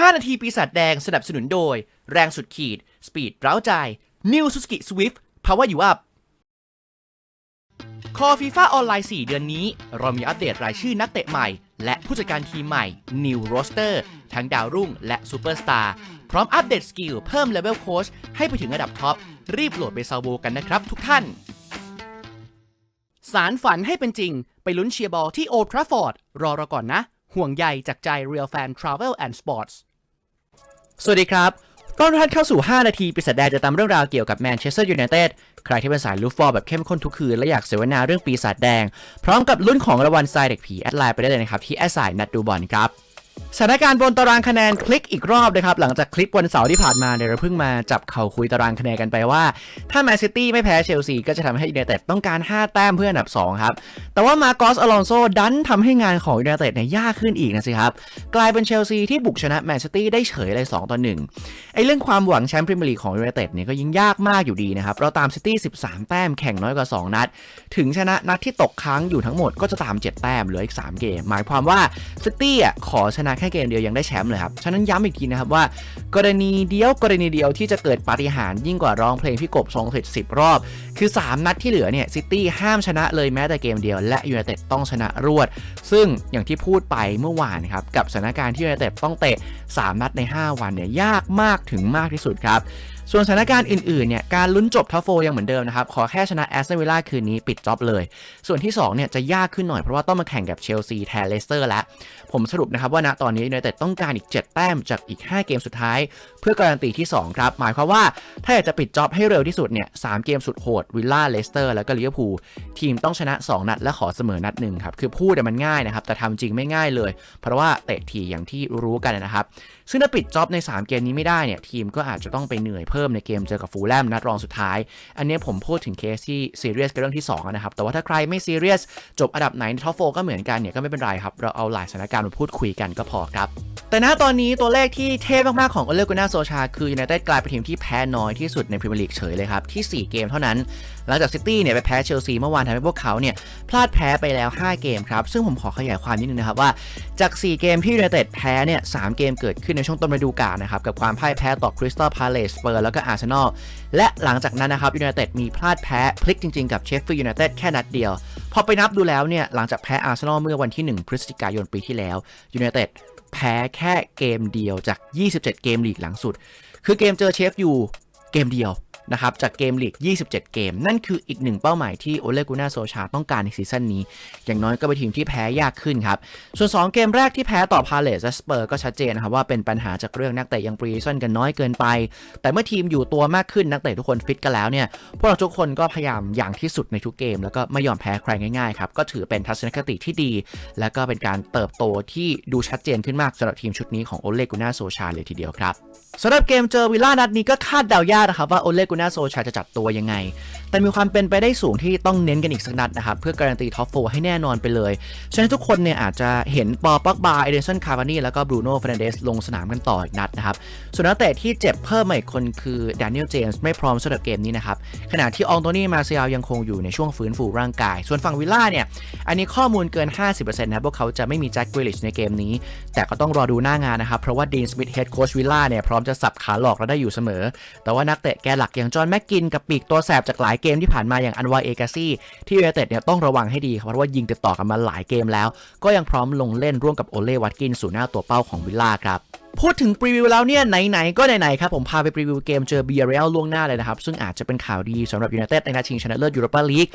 5 นาทีปีศาจแดงสนับสนุนโดย แรงสุดขีด สปีดเร้าใจ New Suzuki Swift Power You Up คอฟีฟ่าออนไลน์ 4 เดือนนี้ เรามีอัปเดตรายชื่อนักเตะใหม่ และผู้จัดการทีมใหม่ New Roster ทั้งดาวรุ่งและซูเปอร์สตาร์พร้อมอัปเดตสกิลเพิ่มเลเวลโค้ชให้ไปถึงระดับท็อป รีบโหลดไปซาวโบกันนะครับทุกท่าน สารฝันให้เป็นจริง ไปลุ้นเชียร์บอลที่โอทราฟอร์ด รอเราก่อนนะ ห่วงใยจากใจ Real Fan Travel and Sports สวัสดีครับต้อนรับเข้าสู่ 5 นาทีปีศาจแดงจะตามเรื่องราวเกี่ยวกับแมนเชสเตอร์ยูไนเต็ด ใครที่เป็นสายลูฟฟอลแบบเข้มข้นทุกคืน และอยากเสวนาเรื่องปีศาจแดง พร้อมกับลุ้นของรางวัลทรายเด็กผี แอดไลน์ไปได้เลยนะครับ ที่แอดสายนัดดูบอลครับ สถานการณ์บนตารางคะแนนคลิกอีกรอบนะครับหลังจากคลิปวันเสาร์ที่ผ่านมาเนี่ยเราเพิ่งมาจับเข่าคุยตารางคะแนนกันไปว่า ถ้าแมนซิตี้ไม่แพ้เชลซีก็จะทำให้ยูไนเต็ดต้องการ 5 แต้มเพื่ออันดับ 2 ครับ แต่ว่ามาโกอสอลอนโซดันทำให้งานของยูไนเต็ดเนี่ยยากขึ้นอีกนะสิครับ กลายเป็นเชลซีที่บุกชนะแมนซิตี้ได้เฉยเลย2ต่อ1ไอ้เรื่องความหวังแชมป์พรีเมียร์ลีกของยูไนเต็ดเนี่ยก็ยิ่งยากมากอยู่ดีนะครับเราตามซิตี้13 แต้มแข่งน้อยกว่า 2 นัด ถึงชนะนัดที่ตกค้างอยู่ทั้งหมดก็จะตาม 7 แต้มเหลืออีก 3 เกม หมายความว่าซิตี้อะขอชนะแค่เกมเดียวยังได้แชมป์เลยครับ ฉะนั้นย้ำอีกทีนะครับว่ากรณีเดียวกรณีเดียวที่จะเกิดปาฏิหาริย์ยิ่งกว่าร้องเพลงพี่กบทรงสิทธิ์สิบรอบ คือ 3 นัดที่เหลือเนี่ยซิตี้ห้ามชนะเลยแม้แต่เกมเดียวและยูไนเต็ดต้องชนะรวด ซึ่งอย่างที่พูดไปเมื่อวานครับกับสถานการณ์ที่ยูไนเต็ดต้องเตะ 3 นัดใน 5 วันเนี่ยยากมากถึงมากที่สุดครับ ส่วนสถานการณ์อื่นๆเนี่ยการลุ้นจบทัฟโฟยังเหมือนเดิมนะครับ ขอแค่ชนะแอสตันวิลล่าคืนนี้ปิดจ็อบเลย ส่วนที่ 2 เนี่ยจะยากขึ้นหน่อยเพราะว่าต้องมาแข่งกับเชลซีแทนเลสเตอร์แล้ว ผมสรุปนะครับว่าณตอนนี้ยูไนเต็ดต้องการอีก 7 แต้มจากอีก 5 เกมสุดท้าย เพื่อการันตีที่ 2 ครับ หมายความว่าถ้าอยากจะปิดจ็อบให้เร็วที่สุดเนี่ยสเกมสุดโหดวิลล่าเลสเตอร์แล้วก็ลิเวอร์พูลทีมต้องชนะ 2 นัดและขอเสมอนัดหนึ่งครับคือพูดแต่มันง่ายนะครับแต่ทำจริงไม่ง่ายเลย เพราะว่าเตะทีอย่างที่รู้กันนะครับซึ่งถ้าปิดจ็อบใน 3 เกมนี้ไม่ได้เนี่ยทีมก็อาจจะต้องไปเหนื่อยเพิ่มในเกมเจอกับฟูลแลมนัดรองสุดท้าย อันนี้ผมพูดถึงเคสที่ซีเรียสกับเรื่องที่2นะครับ แต่ว่าถ้าใครไม่ซีเรียสจบอันดับไหนในท็อปโฟก็เหมือนกันเนี่ยก็ไม่เป็นไรครับ เราเอาหลายสถานการณ์มาพูดคุยกันก็พอครับแต่ณตอนนี้ตัวเลขที่เทพมากๆ ของโอเลกุน่าโซชา คือยูไนเต็ดกลายเป็นทีมที่แพ้น้อยที่สุดในพรีเมียร์ลีกเฉยเลยครับ ที่ 4 เกมเท่านั้น หลังจากซิตี้เนี่ยไปแพ้เชลซีเมื่อวานทำให้พวกเขาเนี่ยพลาดแพ้ไปแล้ว 5 เกมครับ ซึ่งผมขอขยายความนิดนึงนะครับว่า จาก 4 เกมที่ยูไนเต็ดแพ้เนี่ยสเกมเกิดขึ้นในช่วงต้นฤดูกาลนะครับกับความพ่ายแพ้ต่อคริสตัลพาเลสเปอร์แล้วก็อาร์เซนอลและหลังจากนั้นนะครับยูไนเต็ดมีพลาดแพ้พลิกจริงๆกับเชฟฟิลด์ยูไนเต็ดแค่นัดเดียว พอไปนับดูแล้วเนี่ยหลังจากแพ้อาร์เซนอลเมื่อวันที่ 1 พฤศจิกายนปีที่แล้วยูไนเต็ดแพ้แค่เกมเดียวจาก 27 เกมลีกหลังสุด คือเกมเจอเชฟยูเกมเดียว นะครับจากเกมลีก 27 เกม นั่นคืออีกหนึ่งเป้าหมายที่โอเลกุน่าโซชาต้องการในซีซั่นนี้ อย่างน้อยก็เป็นทีมที่แพ้ยากขึ้นครับ ส่วน 2 เกมแรกที่แพ้ต่อพาเลสและสเปอร์ก็ชัดเจนนะครับว่าเป็นปัญหาจากเรื่องนักเตะยังปรีซันกันน้อยเกินไป แต่เมื่อทีมอยู่ตัวมากขึ้นนักเตะทุกคนฟิตกันแล้วเนี่ยพวกเราทุกคนก็พยายามอย่างที่สุดในทุกเกม แล้วก็ไม่ยอมแพ้ใครง่ายๆครับก็ถือเป็นทัศนคติที่ดี และก็เป็นการเติบโตที่ดูชัดเจนขึ้นมากสำหรับทีมชุดนี้ของโอเลกุน่าโซชาเลยทีเดียวครับสำหรับเกมเจอวิลล่านัดนี้ก็คาดเดายากนะครับว่าโอเลกุน่าโซชาจะจัดตัวยังไง แต่มีความเป็นไปได้สูงที่ต้องเน้นกันอีกสักนัดนะครับ เพื่อการันตีท็อปโฟให้แน่นอนไปเลย ฉะนั้นทุกคนเนี่ยอาจจะเห็นปอปักบาเอเดนสันคาร์วานีแล้วก็บรูโน่เฟรนเดสลงสนามกันต่ออีกนัดนะครับ ส่วนนักเตะที่เจ็บเพิ่มมาอีกคนคือแดเนียลเจมส์ไม่พร้อมสำหรับเกมนี้นะครับขณะที่อองโตนี่มาเซียลยังคงอยู่ในช่วงฟื้นฟูร่างกาย ส่วนฝั่งวิลล่าเนี่ยอันนี้ข้อมูลเกิน 50%นะครับพวกเขาจะไม่มีแจ็คกริลิชในเกมนี้ แต่ก็ต้องรอดูหน้างานนะครับเพราะว่าดีนสมิธเฮดโค้ชวิลล่าเนี่ยพร้อมจะสับขาหลอกเราได้อยู่เสมอ แต่ว่านักเตะแกหลักย่างจอห์นแม็กกินกับปีกตัวแสบจากหลายเกมที่ผ่านมาอย่างอันวาเอกาซี่ที่ยูไนเต็ดเนี่ยต้องระวังให้ดีครับเพราะว่ายิงติดต่อกันมาหลายเกมแล้ว ก็ยังพร้อมลงเล่นร่วมกับโอเล่วัตกินสู่หน้าตัวเป้าของวิลล่าครับ พูดถึงปรีวิวแล้วเนี่ยไหนๆก็ไหนๆครับผมพาไปปรีวิวเกมเจอเบียร์เรลล่วงหน้าเลยนะครับ ซึ่งอาจจะเป็นข่าวดีสำหรับยูไนเต็ดในนัดชิงชนะเลิศยูโรปาลีก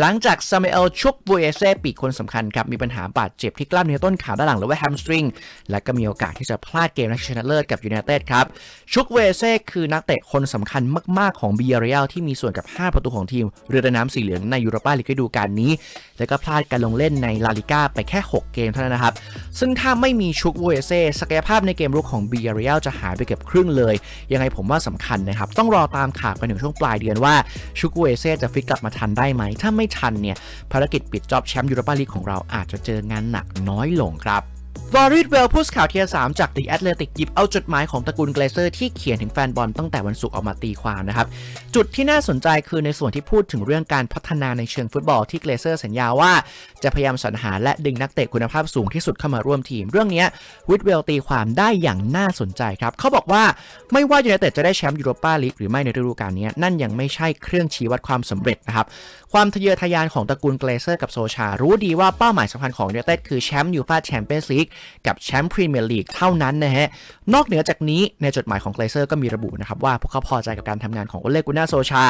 หลังจากซามูเอลชุกบูเอเซ่ปีกคนสำคัญครับ มีปัญหาบาดเจ็บที่กล้ามเนื้อต้นขาด้านหลังหรือว่าแฮมสตริงและก็มีโอกาสที่จะพลาดเกมนัดชิงชนะเลิศกับยูไนเต็ดครับชุกบูเอเซ่คือนักเตะคนสำคัญมากๆของเบียร์เรลที่มีส่วนกับ 5 ประตูของทีมเรือดำน้ำสีเหลืองในยูโรปาลีกฤดูกาลนี้ แล้วก็พลาดการลงเล่นในลาลิก้าไปแค่ 6 เกมเท่านั้นนะครับซึ่งถ้าไม่มีชุกบูเอเซ่ศักยภาพในเกมรุกของเบียร์เรลจะหายไปเกือบครึ่งเลย ยังไงผมว่าสำคัญนะครับ ต้องรอตามข่าวกันถึงช่วงปลายเดือนว่าชูกเวเซ่จะฟิกกลับมาทันได้ไหม ถ้าไม่ทันเนี่ยภารกิจปิดจ็อบแชมป์ยูโรปาลีกของเราอาจจะเจองานหนักน้อยลงครับ วอริดเวลผู้สื่อข่าวเทียร์สามจาก The Athletic หยิบเอาจดหมายของตระกูลเกรเซอร์ที่เขียนถึงแฟนบอลตั้งแต่วันศุกร์ออกมาตีความนะครับ จุดที่น่าสนใจคือในส่วนที่พูดถึงเรื่องการพัฒนาในเชิงฟุตบอลที่เกรเซอร์สัญญาว่า จะพยายามสรรหาและดึงนักเตะคุณภาพสูงที่สุดเข้ามาร่วมทีม เรื่องนี้วิดเวลตีความได้อย่างน่าสนใจครับเขาบอกว่าไม่ว่ายูไนเต็ดจะได้แชมป์ยูโรปาลีกหรือไม่ในฤดูกาลนี้นั่นยังไม่ใช่เครื่องชี้วัดความสำเร็จนะครับความทะเยอทะยานของตระกูลเกรเซอร์กับโซชา รู้ดีว่าเป้าหมายสำคัญของยูไนเต็ดคือแชมป์ยูฟ่าแชมเปี้ยนส์ลีกกับแชมป์พรีเมียร์ลีกเท่านั้นนะฮะ นอกเหนือจากนี้ในจดหมายของเกรเซอร์ก็มีระบุนะครับว่าพวกเขาพอใจกับการทำงานของโอเลกุน่าโซชา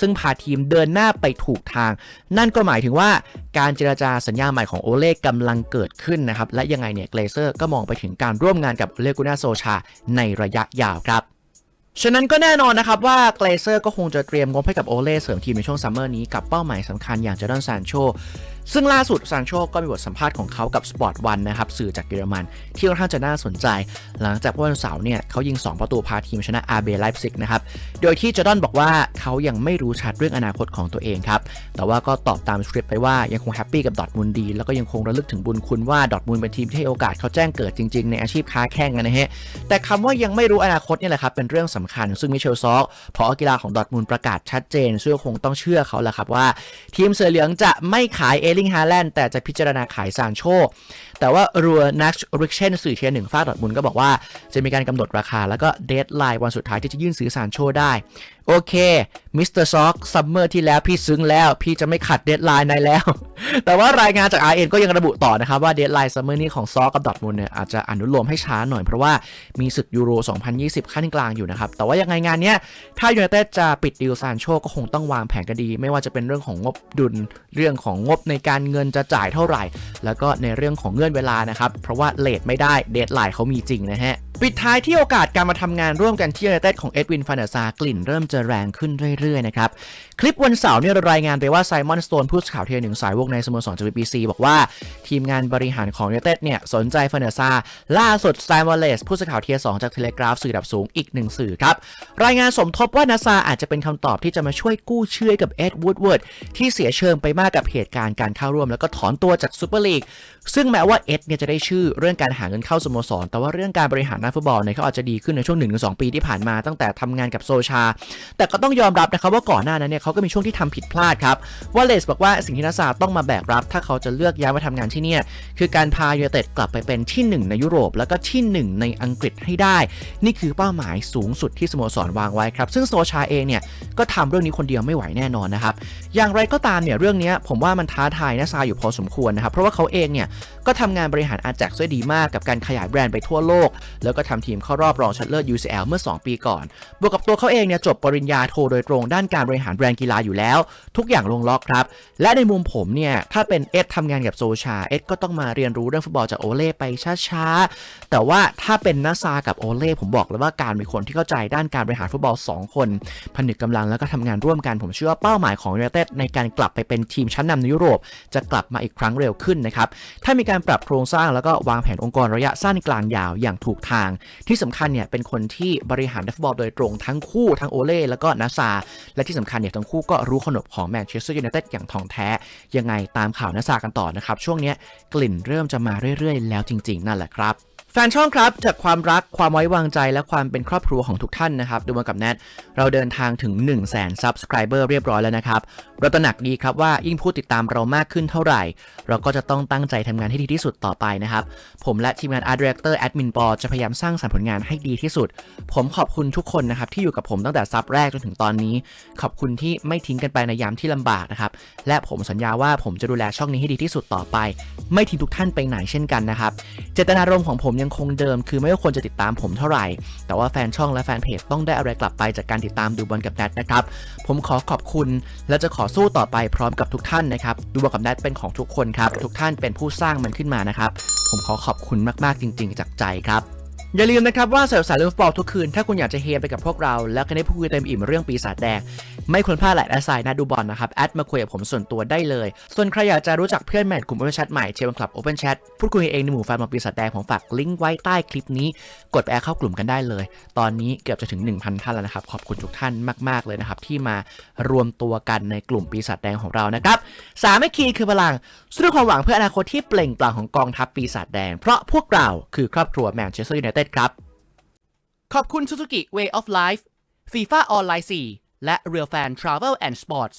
ซึ่งพาทีมเดินหน้าไปถูกทาง นั่นก็หมายถึงว่าการเจรจาสัญญาใหม่ของโอเล่กำลังเกิดขึ้นนะครับ และยังไงเนี่ยเกรเซอร์ก็มองไปถึงการร่วมงานกับโอเลกุน่าโซชาในระยะยาวครับฉะนั้นก็แน่นอนนะครับว่าเกรเซอร์ก็คงจะเตรียมงบให้กับโอเล่เสริมทีมในช่วงซัมเมอร์นี้กับเป้าหมายสำคัญอย่างเจดอนซานโช ซึ่งล่าสุดซานโชก็มีบทสัมภาษณ์ของเขากับ Sport 1นนะครับสื่อจากเยอรมัน ที่ค่อนข้างจะน่าสนใจ หลังจากวันเสาร์เนี่ยเขายิง 2 ประตูพาทีมชนะอาเบไลฟ์ซิกนะครับโดยที่จอร์ดอนบอกว่าเขายังไม่รู้ชัดเรื่องอนาคตของตัวเองครับแต่ว่าก็ตอบตามสคริปต์ไปว่ายังคงแฮปปี้กับดอทมุนด์ดี แล้วก็ยังคงระลึกถึงบุญคุณว่าดอทมุนด์เป็นทีมที่ให้โอกาสเขาแจ้งเกิดจริงๆ ในอาชีพค้าแข่งนะฮะแต่คำว่ายังไม่รู้อนาคตเนี่ยแหละครับเป็นเรื่องสำคัญ ซึ่งมิเชลซอกพอกีฬาของดอทมุนด์ประกาศชัดเจนซึ่งคงต้องเชื่อเขาแหละครับว่า ทีมเสือเหลืองจะไม่ขายเอลงฮาแลนด์แต่จะพิจารณาขายซานโช แต่ว่ารัวนักริกเชนสื่อเชียร์หนึ่งฟาดดอร์ทมุนก็บอกว่าจะมีการกำหนดราคาแล้วก็เดทไลน์วันสุดท้ายที่จะยื่นซื้อซานโชได้ โอเคมิสเตอร์ซ็อกซัมเมอร์ที่แล้วพี่ซึ้งแล้ว พี่จะไม่ขัดเดทไลน์นายแล้ว แต่ว่ารายงานจาก RN ก็ยังระบุต่อนะครับว่าเดทไลน์ซัมเมอร์นี้ของซ็อกกับดอทมุนเนี่ยอาจจะอนุโลมให้ช้าหน่อยเพราะว่ามีศึกยูโร 2020 ขั้นกลางอยู่นะครับ แต่ว่ายังไงงานเนี้ยถ้ายูไนเต็ดจะปิดดีลซานโชก็คงต้องวางแผนกันดี ไม่ว่าจะเป็นเรื่องของงบดุลเรื่องของงบในการเงินจะจ่ายเท่าไหร่ แล้วก็ในเรื่องของเงื่อนเวลานะครับเพราะว่าเลทไม่ได้เดทไลน์เขามีจริงนะฮะปิดท้ายที่โอกาสการมาทำงานร่วมกันที่ยูไนเต็ดของเอ็ดวินฟานาซากลิ่นเริ่มจะแรงขึ้นเรื่อยๆนะครับ คลิปวันเสาร์เนี่ยรายงานไปว่าไซมอนสโตนผู้สื่อข่าวเทียหนึ่งสายวกในสโมสร JVBC บอกว่าทีมงานบริหารของยูไนเต็ดเนี่ยสนใจเฟานาซาล่าสุดไซมอนเลสผู้สื่อข่าวเทียสองจากเทเลกราฟสื่อดับสูงอีกหนึ่งสื่อครับ รายงานสมทบว่านาซาอาจจะเป็นคำตอบที่จะมาช่วยกู้เชื่อกับเอ็ดวูดเวิร์ดที่เสียเชิงไปมากกับเหตุการณ์การเข้าร่วม แล้วก็ถอนตัวจากซูเปอร์ลีกซึ่งแม้ว่าเอ็ดเนี่ยจะได้ชื่อเรื่องการหาเงินเข้าสโมสร แต่ว่าเรื่องการบริหารนักฟุตบอลเนี่ยเขาอาจจะดีขึ้นในช่วง1-2 ปีที่ผ่านมาตั้งแต่ทำงานกับโซชา แต่ก็ต้องยอมรับนะครับว่าก่อนหน้านั้นเนี่ยเขาก็มีช่วงที่ทำผิดพลาดครับว่าเลสบอกว่าสิ่งที่นาซาต้องมาแบกรับ ถ้าเขาจะเลือกย้ายมาทำงานที่เนี่ยคือการพายูไนเต็ดกลับไปเป็นที่ 1 ในยุโรป แล้วก็ที่ 1 ในอังกฤษให้ได้ นี่คือเป้าหมายสูงสุดที่สโมสรวางไว้ครับซึ่งโซชาเองเนี่ยก็ทำเรื่องนี้คนเดียวไม่ไหวแน่นอนนะครับอย่างไรก็ตามเนี่ยเรื่องนี้ผมว่ามันท้าทายนาซาอยู่พอสมควรนะครับเพราะว่าเขาเองเนี่ยก็ทำงานบริหารอาแจ็กซ์ได้ดีมากกับการขยายแบรนด์ไปทั่วโลก แล้วก็ทำทีมเข้ารอบรองชนะเลิศ UCL เมื่อ 2 ปีก่อน บวกกับตัวเขาเองเนี่ยจบปริญญาโทโดยตรงด้านการบริหารแบรนด์กีฬาอยู่แล้ว ทุกอย่างลงล็อกครับ และในมุมผมเนี่ย ถ้าเป็นเอ็ดทำงานกับโซชา เอ็ดก็ต้องมาเรียนรู้เรื่องฟุตบอลจากโอเล่ไปช้าๆ แต่ว่าถ้าเป็นนาซากับโอเล่ผมบอกเลยว่าการเป็นคนที่เข้าใจด้านการบริหารฟุตบอล 2 คน ผนึกกำลังแล้วก็ทำงานร่วมกันผมเชื่อว่าเป้าหมายของยูไนเต็ดในการกลับไปเป็นทีมชั้นนำในยุโรป จะกลับมาอีกครั้งเร็วขึ้นนะครับถ้ามีการปรับโครงสร้างแล้วก็วางแผนองค์กรระยะสั้นกลางยาวอย่างถูกทาง ที่สำคัญเนี่ยเป็นคนที่บริหารฟุตบอลโดยตรงทั้งคู่ทั้งโอเล่แล้วก็นาซาและที่สำคัญเนี่ยทั้งคู่ก็รู้ขนบของแมนเชสเตอร์ยูไนเต็ดอย่างท่องแท้ ยังไงตามข่าวนาซากันต่อนะครับ ช่วงนี้กลิ่นเริ่มจะมาเรื่อยๆ แล้วจริง ๆ นั่นแหละครับ แฟนช่องครับจากความรักความไว้วางใจและความเป็นครอบครัวของทุกท่านนะครับ ดูมากับแนทเราเดินทางถึง 1 0 0 0 0แสนซับสไครเบอร์เรียบร้อยแล้วนะครับ เราตระหนักดีครับว่ายิ่งผู้ติดตามเรามากขึ้นเท่าไหร่ เราก็จะต้องตั้งใจทำงานให้ดีที่สุดต่อไปนะครับ ผมและทีมงาน Art Director Admin ปอจะพยายามสร้างสรรค์ผลงานให้ดีที่สุด ผมขอบคุณทุกคนนะครับที่อยู่กับผมตั้งแต่ซับแรกจนถึงตอนนี้ ขอบคุณที่ไม่ทิ้งกันไปในยามที่ลำบากนะครับและผมสัญญาว่าผมจะดูแลช่องนี้ให้ดีที่สุดต่อไป ไม่ทิ้งทุกท่านไปไหนเช่นกันนะครับเจตนารมณ์ของผมยังคงเดิม คือไม่ว่าคนจะติดตามผมเท่าไหร่ แต่ว่าแฟนช่องและแฟนเพจต้องได้อะไรกลับไปจากการติดตามดูบอลกับแนทนะครับ ผมขอขอบคุณ และจะขอสู้ต่อไปพร้อมกับทุกท่านนะครับ ดูบอลกับแนทเป็นของทุกคนครับ ทุกท่านเป็นผู้สร้างมันขึ้นมานะครับ ผมขอขอบคุณมากๆจริง ๆ จากใจครับ อย่าลืมนะครับว่าสาวสายเรื่องฟุตบอลทุกคืน ถ้าคุณอยากจะเฮไปกับพวกเรา แล้วก็ได้พูดคุยเต็มอิ่มเรื่องปีศาจแดง ไม่ควรพลาดแหละแอสไซน์นัดดูบอลนะครับแอดมาคุยกับผมส่วนตัวได้เลย ส่วนใครอยากจะรู้จักเพื่อนใหม่กลุ่ม Open Chat ใหม่เชฟคลับ Open Chat พูดคุยเองในหมู่แฟนบอลปีศาจแดงผมฝากลิงก์ไว้ใต้คลิปนี้ กดไปแอดเข้ากลุ่มกันได้เลย ตอนนี้เกือบจะถึง 1,000 ท่านแล้วนะครับขอบคุณทุกท่านมาก ๆเลยนะครับที่มารวมตัวกันในกลุ่มปีศาจแดงของเรานะครับสามัคคีคือพลังสู้ด้วยความหวังเพื่ออนาคตที่เปล่งปลั่งของกองทัพปีศาจแดง เพราะพวกเราคือครอบครัวแมนเชสเตอร์ยูไนเต็ดครับ ขอบคุณ Suzuki Way of Life FIFA Online 4 และ Real Fan Travel and Sports